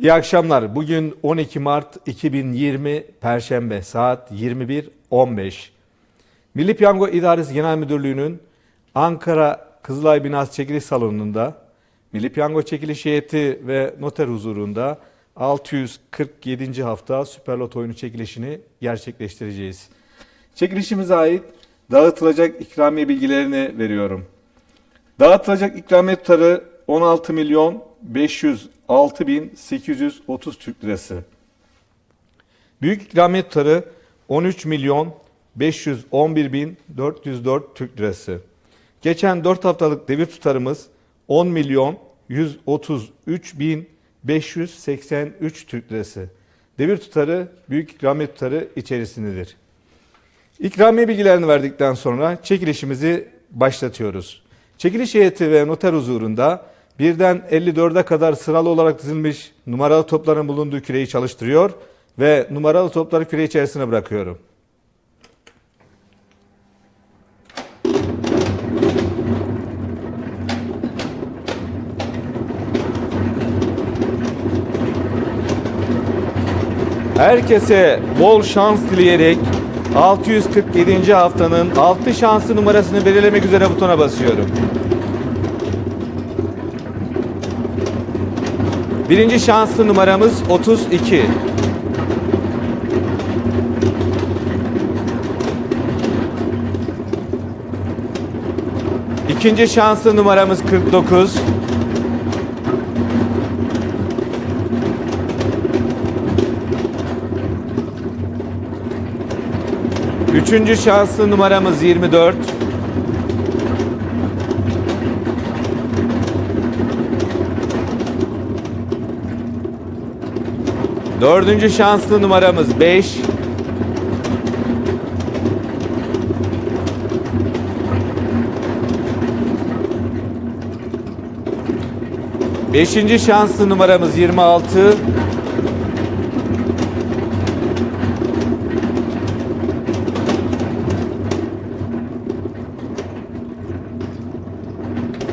İyi akşamlar. Bugün 12 Mart 2020 Perşembe saat 21.15. Milli Piyango İdaresi Genel Müdürlüğü'nün Ankara Kızılay Binası Çekiliş Salonu'nda Milli Piyango Çekiliş Heyeti ve noter huzurunda 647. hafta Süper Loto oyunu çekilişini gerçekleştireceğiz. Çekilişimize ait dağıtılacak ikramiye bilgilerini veriyorum. Dağıtılacak ikramiye tutarı 16 milyon 506 bin 830 Türk lirası. Büyük ikramiye tutarı 13 milyon 511 bin 404 Türk lirası. Geçen 4 haftalık devir tutarımız 10 milyon 133 bin 583 Türk lirası. Devir tutarı büyük ikramiye tutarı içerisindedir. İkramiye bilgilerini verdikten sonra çekilişimizi başlatıyoruz. Çekiliş heyeti ve noter huzurunda birden 54'e kadar sıralı olarak dizilmiş numaralı topların bulunduğu küreyi çalıştırıyor ve numaralı topları küre içerisine bırakıyorum. Herkese bol şans dileyerek 647. haftanın 6 şanslı numarasını belirlemek üzere butona basıyorum. Birinci şanslı numaramız 32. İkinci şanslı numaramız 49. Üçüncü şanslı numaramız 24. Dördüncü şanslı numaramız 5. Beşinci şanslı numaramız 26.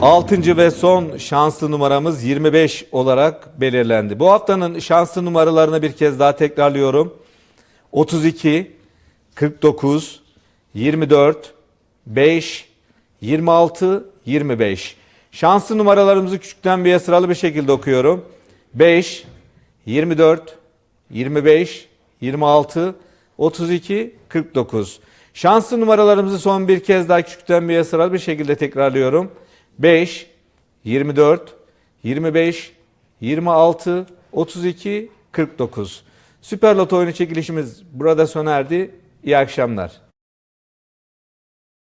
Altıncı ve son şanslı numaramız 25 olarak belirlendi. Bu haftanın şanslı numaralarını bir kez daha tekrarlıyorum. 32, 49, 24, 5, 26, 25. Şanslı numaralarımızı küçükten bir sıralı bir şekilde okuyorum. 5, 24, 25, 26, 32, 49. Şanslı numaralarımızı son bir kez daha küçükten bir sıralı bir şekilde tekrarlıyorum. 5, 24, 25, 26, 32, 49. Süper Loto oyunu çekilişimiz burada sona erdi. İyi akşamlar.